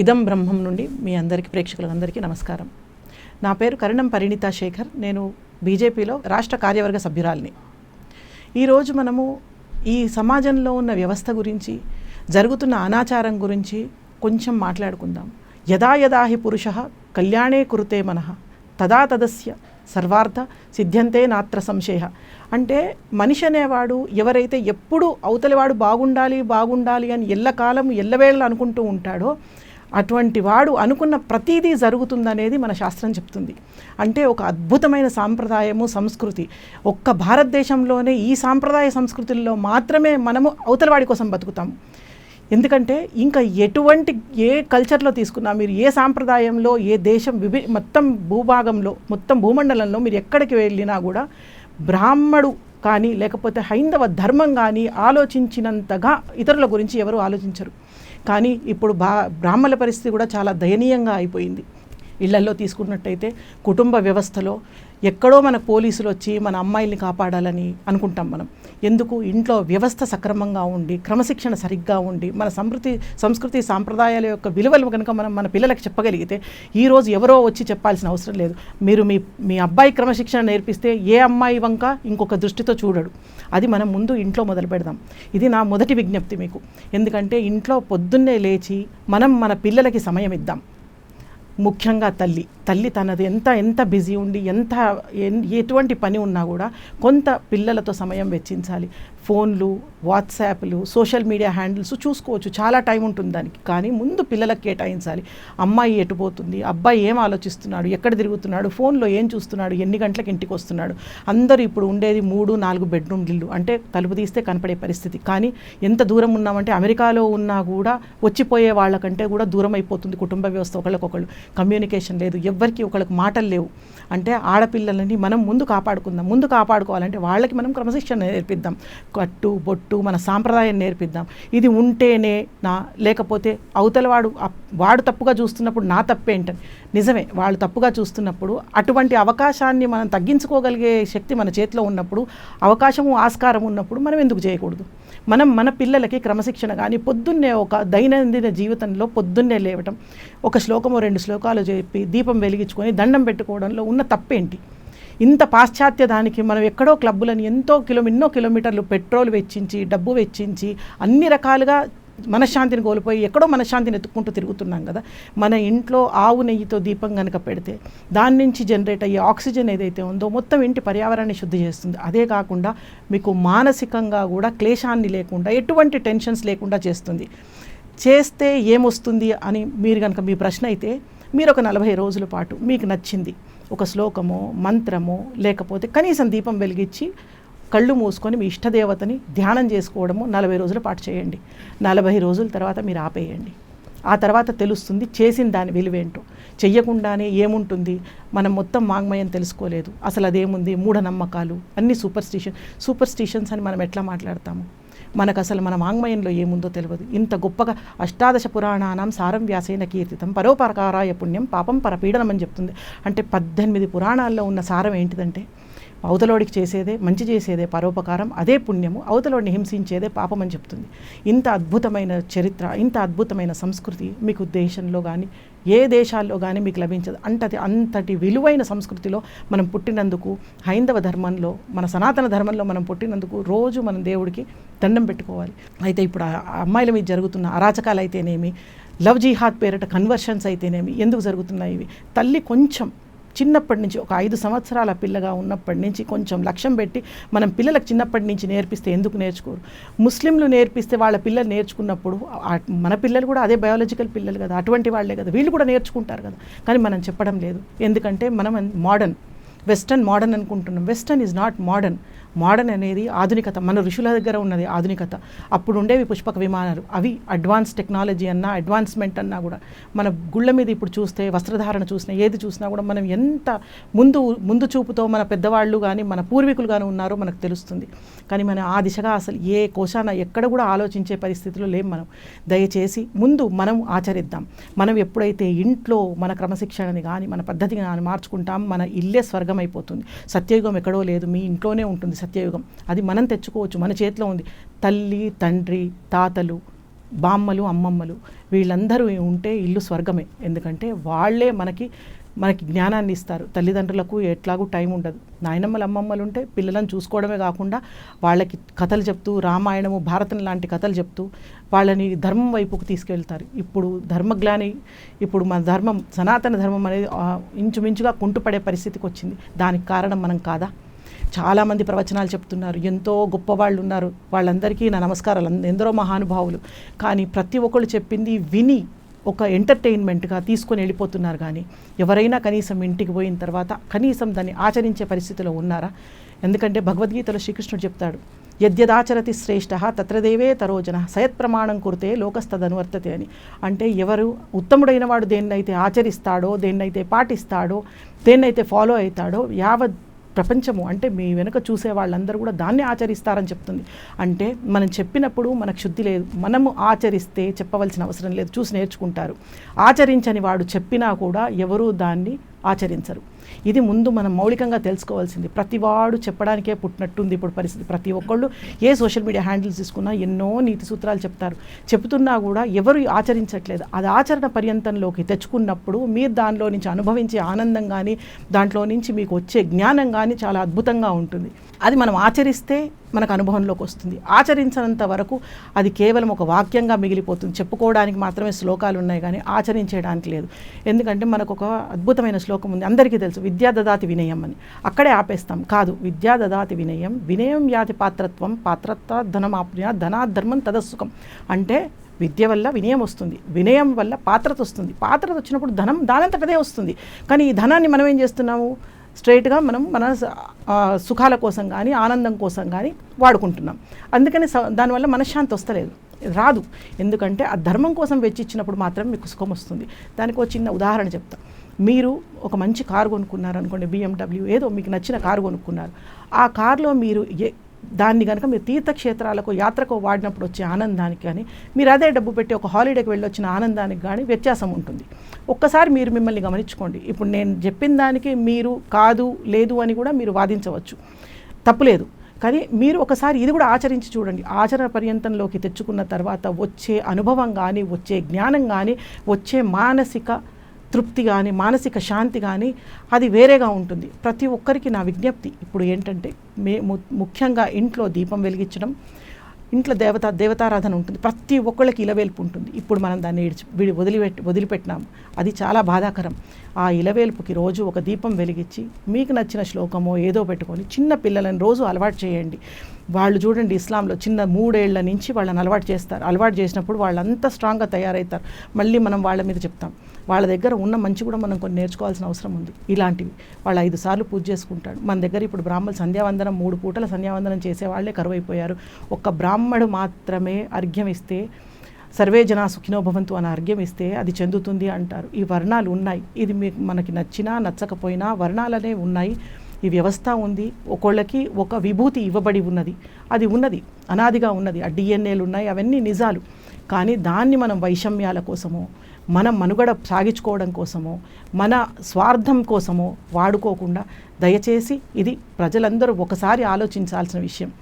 ఇదం బ్రహ్మం నుండి మీ అందరికీ ప్రేక్షకులందరికీ నమస్కారం. నా పేరు కరణం పరిణిత శేఖర్. నేను బీజేపీలో రాష్ట్ర కార్యవర్గ సభ్యురాలిని. ఈరోజు మనము ఈ సమాజంలో ఉన్న వ్యవస్థ గురించి జరుగుతున్న అనాచారం గురించి కొంచెం మాట్లాడుకుందాం. యదా యదా హి పురుష కళ్యాణే కురుతే మనః తదా తదస్య సర్వార్థ సిద్ధ్యంతే నాత్ర సంశయ. అంటే మనిషి అనేవాడు ఎవరైతే ఎప్పుడు అవతలివాడు బాగుండాలి బాగుండాలి అని ఎల్లకాలం ఎల్లవేళ అనుకుంటూ ఉంటాడో అటువంటి వాడు అనుకున్న ప్రతిదీ జరుగుతుందనేది మన శాస్త్రం చెప్తుంది. అంటే ఒక అద్భుతమైన సాంప్రదాయము సంస్కృతి. ఒక్క భారతదేశంలోనే ఈ సాంప్రదాయ సంస్కృతుల్లో మాత్రమే మనము అవతలవాడి కోసం బతుకుతాము ఎందుకంటే ఇంకా ఎటువంటి ఏ కల్చర్లో తీసుకున్నా మీరు ఏ సాంప్రదాయంలో ఏ దేశం విభి మొత్తం భూభాగంలో మొత్తం భూమండలంలో మీరు ఎక్కడికి వెళ్ళినా కూడా బ్రాహ్మడు కానీ లేకపోతే హైందవ ధర్మం కానీ ఆలోచించినంతగా ఇతరుల గురించి ఎవరు ఆలోచించరు. కానీ ఇప్పుడు బా బ్రాహ్మణుల పరిస్థితి కూడా చాలా దయనీయంగా అయిపోయింది. ఇళ్ళల్లో తీసుకున్నట్టయితే కుటుంబ వ్యవస్థలో ఎక్కడో మన పోలీసులు వచ్చి మన అమ్మాయిల్ని కాపాడాలని అనుకుంటాం మనం. ఎందుకు? ఇంట్లో వ్యవస్థ సక్రమంగా ఉండి క్రమశిక్షణ సరిగ్గా ఉండి మన సంస్కృతి సంస్కృతి సాంప్రదాయాల యొక్క విలువలు కనుక మనం మన పిల్లలకు చెప్పగలిగితే ఈరోజు ఎవరో వచ్చి చెప్పాల్సిన అవసరం లేదు. మీరు మీ మీ అబ్బాయి క్రమశిక్షణ నేర్పిస్తే ఏ అమ్మాయి వంక ఇంకొక దృష్టితో చూడడు. అది మనం ముందు ఇంట్లో మొదలు పెడదాం. ఇది నా మొదటి విజ్ఞప్తి మీకు. ఎందుకంటే ఇంట్లో పొద్దున్నే లేచి మనం మన పిల్లలకి సమయం ఇద్దాం. ముఖ్యంగా తల్లి. తల్లి తనది ఎంత ఎంత బిజీ ఉండి ఎంత ఎటువంటి పని ఉన్నా కూడా కొంత పిల్లలతో సమయం వెచ్చించాలి. ఫోన్లు వాట్సాప్లు సోషల్ మీడియా హ్యాండిల్స్ చూసుకోవచ్చు. చాలా టైం ఉంటుంది దానికి. కానీ ముందు పిల్లలకు కేటాయించాలి. అమ్మాయి ఎటుపోతుంది అబ్బాయి ఏం ఆలోచిస్తున్నాడు? ఎక్కడ తిరుగుతున్నాడు? ఫోన్లో ఏం చూస్తున్నాడు? ఎన్ని గంటలకు ఇంటికి వస్తున్నాడు? అందరూ ఇప్పుడు ఉండేది మూడు నాలుగు బెడ్రూమ్ ఇల్లు అంటే తలుపు తీస్తే కనపడే పరిస్థితి. కానీ ఎంత దూరం ఉన్నామంటే అమెరికాలో ఉన్నా కూడా వచ్చిపోయే వాళ్ళకంటే కూడా దూరం అయిపోతుంది కుటుంబ వ్యవస్థ ఒకళ్ళకొకళ్ళు. కమ్యూనికేషన్ లేదు. ఎవ్వరికి ఒకళ్ళకి మాటలు లేవు. అంటే ఆడపిల్లలని మనం ముందు కాపాడుకుందాం. ముందు కాపాడుకోవాలంటే వాళ్ళకి మనం క్రమశిక్షణ నేర్పిద్దాం. కట్టు బొట్టు మన సాంప్రదాయం నేర్పిద్దాం. ఇది ఉంటేనే నా లేకపోతే అవతల వాడు వాడు తప్పుగా చూస్తున్నప్పుడు నా తప్పేంటని. నిజమే వాళ్ళు తప్పుగా చూస్తున్నప్పుడు అటువంటి అవకాశాన్ని మనం తగ్గించుకోగలిగే శక్తి మన చేతిలో ఉన్నప్పుడు అవకాశము ఆస్కారం ఉన్నప్పుడు మనం ఎందుకు చేయకూడదు? మనం మన పిల్లలకి క్రమశిక్షణ కానీ పొద్దున్నే ఒక దైనందిన జీవితంలో పొద్దున్నే లేవటం ఒక శ్లోకము రెండు శ్లోకాలు చెప్పి దీపం వెలిగించుకొని దండం పెట్టుకోవడంలో ఉన్న తప్పేంటి? ఇంత పాశ్చాత్య దానికి మనం ఎక్కడో క్లబ్బులని ఎంతో కిలో ఎన్నో కిలోమీటర్లు పెట్రోల్ వెచ్చించి డబ్బు వెచ్చించి అన్ని రకాలుగా మనశ్శాంతిని కోల్పోయి ఎక్కడో మనశ్శాంతిని ఎత్తుక్కుంటూ తిరుగుతున్నాం కదా. మన ఇంట్లో ఆవు నెయ్యితో దీపం కనుక పెడితే దాని నుంచి జనరేట్ అయ్యే ఆక్సిజన్ ఏదైతే ఉందో మొత్తం ఇంటి పర్యావరణాన్ని శుద్ధి చేస్తుంది. అదే కాకుండా మీకు మానసికంగా కూడా క్లేశాన్ని లేకుండా ఎటువంటి టెన్షన్స్ లేకుండా చేస్తుంది. చేస్తే ఏమొస్తుంది అని మీరు కనుక మీ ప్రశ్న అయితే మీరు ఒక నలభై రోజుల పాటు మీకు నచ్చింది. ఒక శ్లోకమో మంత్రమో లేకపోతే కనీసం దీపం వెలిగించి కళ్ళు మూసుకొని మీ ఇష్టదేవతని ధ్యానం చేసుకోవడము నలభై రోజుల పాటు చేయండి. నలభై రోజుల తర్వాత మీరు ఆపేయండి. ఆ తర్వాత తెలుస్తుంది చేసిన దాని విలువేంటో. చెయ్యకుండానే ఏముంటుంది? మనం మొత్తం వాంగ్మయం తెలుసుకోలేదు. అసలు అదేముంది? మూఢనమ్మకాలు. అన్ని సూపర్ స్టిషన్ సూపర్ స్టిషన్స్ అని మనం ఎట్లా మాట్లాడతాము? మనకు అసలు మన వాంగ్మయంలో ఏముందో తెలియదు ఇంత గొప్పగా అష్టాదశ పురాణానం సారం వ్యాసేన కీర్తితం పరోపరకారాయ పుణ్యం పాపం పరపీడనం అని చెప్తుంది. అంటే పద్దెనిమిది పురాణాల్లో ఉన్న సారం ఏంటిదంటే అవతలోడికి చేసేదే మంచి చేసేదే పరోపకారం అదే పుణ్యము అవతలోడిని హింసించేదే పాపం అని చెప్తుంది. ఇంత అద్భుతమైన చరిత్ర ఇంత అద్భుతమైన సంస్కృతి మీకు దేశంలో కానీ ఏ దేశాల్లో కానీ మీకు లభించదు. అంతటి అంతటి విలువైన సంస్కృతిలో మనం పుట్టినందుకు హైందవ ధర్మంలో మన సనాతన ధర్మంలో మనం పుట్టినందుకు రోజు మనం దేవుడికి దండం పెట్టుకోవాలి. అయితే ఇప్పుడు అమ్మాయిల మీద జరుగుతున్న అరాచకాలు అయితేనేమి లవ్ జిహాద్ పేరిట కన్వర్షన్స్ అయితేనేమి ఎందుకు జరుగుతున్నాయి ఇవి? తల్లి కొంచెం చిన్నప్పటి నుంచి ఒక ఐదు సంవత్సరాల పిల్లగా ఉన్నప్పటి నుంచి కొంచెం లక్ష్యం పెట్టి మనం పిల్లలకు చిన్నప్పటి నుంచి నేర్పిస్తే ఎందుకు నేర్చుకోరు? ముస్లింలు నేర్పిస్తే వాళ్ళ పిల్లలు నేర్చుకున్నప్పుడు మన పిల్లలు కూడా అదే బయాలజికల్ పిల్లలు కదా అటువంటి వాళ్ళే కదా వీళ్ళు కూడా నేర్చుకుంటారు కదా. కానీ మనం చెప్పడం లేదు. ఎందుకంటే మనం మోడర్న్. వెస్టర్న్ మోడర్న్ అనుకుంటున్నాం. Western is not modern modern అనేది ఆధునికత. మన ఋషుల దగ్గర ఉన్నది ఆధునికత. అప్పుడు ఉండేవి పుష్పక విమానాలు. అవి అడ్వాన్స్ టెక్నాలజీ అన్నా అడ్వాన్స్మెంట్ అన్నా కూడా. మన గుళ్ళ మీద ఇప్పుడు చూస్తే వస్త్రధారణ చూసినా ఏది చూసినా కూడా మనం ఎంత ముందు ముందు చూపుతో మన పెద్దవాళ్ళు కానీ మన పూర్వీకులు కానీ ఉన్నారో మనకు తెలుస్తుంది. కానీ మనం ఆ దిశగా అసలు ఏ కోశాన ఎక్కడ కూడా ఆలోచించే పరిస్థితిలో లేం మనం. దయచేసి ముందు మనం ఆచరిద్దాం. మనం ఎప్పుడైతే ఇంట్లో మన క్రమశిక్షణని కానీ మన పద్ధతిని కానీ మార్చుకుంటాం మన ఇల్లే స్వర్గం అయిపోతుంది సత్యయుగం ఎక్కడో లేదు మీ ఇంట్లోనే ఉంటుంది సత్యయుగం. అది మనం తెచ్చుకోవచ్చు మన చేతిలో ఉంది. తల్లి తండ్రి తాతలు బామ్మలు అమ్మమ్మలు వీళ్ళందరూ ఉంటే ఇల్లు స్వర్గమే. ఎందుకంటే వాళ్ళే మనకి మనకి జ్ఞానాన్ని ఇస్తారు. తల్లిదండ్రులకు ఎట్లాగూ టైం ఉండదు. నాయనమ్మలు అమ్మమ్మలు ఉంటే పిల్లలను చూసుకోవడమే కాకుండా వాళ్ళకి కథలు చెప్తూ రామాయణము భారతం లాంటి కథలు చెప్తూ వాళ్ళని ధర్మం వైపుకు తీసుకెళ్తారు. ఇప్పుడు ధర్మజ్ఞాని ఇప్పుడు మన ధర్మం సనాతన ధర్మం అనేది ఇంచుమించుగా కుంటుపడే పరిస్థితికి వచ్చింది. దానికి కారణం మనం కాదా? చాలామంది ప్రవచనాలు చెప్తున్నారు. ఎంతో గొప్పవాళ్ళు ఉన్నారు. వాళ్ళందరికీ నా నమస్కారాలు. ఎందరో మహానుభావులు. కానీ ప్రతి ఒక్కళ్ళు చెప్పింది విని ఒక ఎంటర్టైన్మెంట్గా తీసుకొని వెళ్ళిపోతున్నారు కానీ ఎవరైనా కనీసం ఇంటికి పోయిన తర్వాత కనీసం దాన్ని ఆచరించే పరిస్థితిలో ఉన్నారా? ఎందుకంటే భగవద్గీతలో శ్రీకృష్ణుడు చెప్తాడు యద్యదాచరతి శ్రేష్ఠ తత్రదేవే తరోజన సయత్ ప్రమాణం కురితే లోకస్తదనువర్తతే అని. అంటే ఎవరు ఉత్తముడైన వాడు దేన్నైతే ఆచరిస్తాడో దేన్నైతే పాటిస్తాడో దేన్నైతే ఫాలో అవుతాడో యావత్ ప్రపంచము అంటే మీ వెనుక చూసే వాళ్ళందరూ కూడా దాన్ని ఆచరిస్తారని చెప్తుంది. అంటే మనం చెప్పినప్పుడు మనకు శుద్ధి లేదు. మనము ఆచరిస్తే చెప్పవలసిన అవసరం లేదు. చూసి నేర్చుకుంటారు. ఆచరించని వాడు చెప్పినా కూడా ఎవరూ దాన్ని ఆచరించరు. ఇది ముందు మనం మౌలికంగా తెలుసుకోవాల్సింది. ప్రతివాడు చెప్పడానికే పుట్టినట్టుంది ఇప్పుడు పరిస్థితి. ప్రతి ఒక్కళ్ళు ఏ సోషల్ మీడియా హ్యాండిల్స్ తీసుకున్నా ఎన్నో నీతి సూత్రాలు చెప్తారు. చెప్తున్నా కూడా ఎవరు ఆచరించట్లేదు. అది ఆచరణ పర్యంతంలోకి తెచ్చుకున్నప్పుడు మీరు దానిలో నుంచి అనుభవించే ఆనందం కానీ దాంట్లో నుంచి మీకు వచ్చే జ్ఞానం కానీ చాలా అద్భుతంగా ఉంటుంది. అది మనం ఆచరిస్తే మనకు అనుభవంలోకి వస్తుంది. ఆచరించినంత వరకు అది కేవలం ఒక వాక్యంగా మిగిలిపోతుంది. చెప్పుకోవడానికి మాత్రమే శ్లోకాలు ఉన్నాయి కానీ ఆచరించడానికి లేదు. ఎందుకంటే మనకు ఒక అద్భుతమైన శ్లోకం ఉంది. అందరికీ తెలుసు విద్యా దదాతి వినయం అని. అక్కడే ఆపేస్తాం. కాదు విద్యా దదాతి వినయం వినయం యాతి పాత్రత్వం పాత్రత్వ ధనమాప్య ధనాధర్మం తదస్సుకం. అంటే విద్య వల్ల వినయం వస్తుంది. వినయం వల్ల పాత్రత వస్తుంది. పాత్రత వచ్చినప్పుడు ధనం దానంతటదే వస్తుంది. కానీ ఈ ధనాన్ని మనం ఏం చేస్తున్నాము? స్ట్రైట్గా మనం మన సుఖాల కోసం కానీ ఆనందం కోసం కానీ వాడుకుంటున్నాం. అందుకని దానివల్ల మనశ్శాంతి వస్తలేదు. రాదు. ఎందుకంటే ఆ ధర్మం కోసం వెచ్చిచ్చినప్పుడు మాత్రం మీకు సుఖం వస్తుంది. దానికి ఒక చిన్న ఉదాహరణ చెప్తా. మీరు ఒక మంచి కారు కొనుక్కున్నారు అనుకోండి బిఎండబ్ల్యూ ఏదో మీకు నచ్చిన కారు కొనుక్కున్నారు. ఆ కారులో మీరు ఏ దాన్ని కనుక మీరు తీర్థక్షేత్రాలకు యాత్రకు వాడినప్పుడు వచ్చే ఆనందానికి కానీ మీరు అదే డబ్బు పెట్టి ఒక హాలిడేకి వెళ్ళి వచ్చిన ఆనందానికి కానీ వ్యత్యాసం ఉంటుంది. ఒక్కసారి మీరు మిమ్మల్ని గమనించుకోండి. ఇప్పుడు నేను చెప్పిన దానికి మీరు కాదు లేదు అని కూడా మీరు వాదించవచ్చు. తప్పులేదు కానీ మీరు ఒకసారి ఇది కూడా ఆచరించి చూడండి. ఆచరణ పర్యంతంలోకి తెచ్చుకున్న తర్వాత వచ్చే అనుభవం కానీ వచ్చే జ్ఞానం కానీ వచ్చే మానసిక తృప్తి కానీ మానసిక శాంతి కానీ అది వేరేగా ఉంటుంది. ప్రతి ఒక్కరికి నా విజ్ఞప్తి ఇప్పుడు ఏంటంటే మే ము- ముఖ్యంగా ఇంట్లో దీపం వెలిగించడం ఇంట్లో దేవత దేవతారాధన ఉంటుంది. ప్రతి ఒక్కళ్ళకి ఇలవేల్పు ఉంటుంది. ఇప్పుడు మనం దాన్ని విడిచి విడి వదిలిపెట్టి వదిలిపెట్టినాం. అది చాలా బాధాకరం. ఆ ఇలవేల్పుకి రోజు ఒక దీపం వెలిగించి మీకు నచ్చిన శ్లోకమో ఏదో పెట్టుకొని చిన్న పిల్లలను రోజు అలవాటు చేయండి. వాళ్ళు చూడండి ఇస్లాంలో చిన్న మూడేళ్ళ నుంచి వాళ్ళని అలవాటు చేస్తారు. అలవాటు చేసినప్పుడు వాళ్ళంతా స్ట్రాంగ్గా తయారవుతారు. మళ్ళీ మనం వాళ్ళ మీద చెప్తాం. వాళ్ళ దగ్గర ఉన్న మంచి కూడా మనం కొన్ని నేర్చుకోవాల్సిన అవసరం ఉంది. ఇలాంటివి. వాళ్ళు ఐదు సార్లు పూజ చేసుకుంటాడు. మన దగ్గర ఇప్పుడు బ్రాహ్మణులు సంధ్యావందనం మూడు పూటల సంధ్యావందనం చేసే వాళ్ళే కరువైపోయారు. ఒక్క బ్రాహ్మడు మాత్రమే అర్ఘ్యం ఇస్తే సర్వే జనా సుఖినో భవంతు అని అర్ఘ్యం ఇస్తే అది చెందుతుంది అంటారు. ఈ వర్ణాలు ఉన్నాయి. ఇది మీకు మనకి నచ్చినా నచ్చకపోయినా వర్ణాలనే ఉన్నాయి. ఈ వ్యవస్థ ఉంది. ఒకళ్ళకి ఒక విభూతి ఇవ్వబడి ఉన్నది. అది ఉన్నది. అనాదిగా ఉన్నది. ఆ డిఎన్ఏలు ఉన్నాయి. అవన్నీ నిజాలు. కానీ దాన్ని మనం వైషమ్యాల కోసమో మనం మనుగడ సాగించుకోవడం కోసమో మన స్వార్థం కోసమో వాడుకోకుండా దయచేసి ఇది ప్రజలందరూ ఒకసారి ఆలోచించాల్సిన విషయం.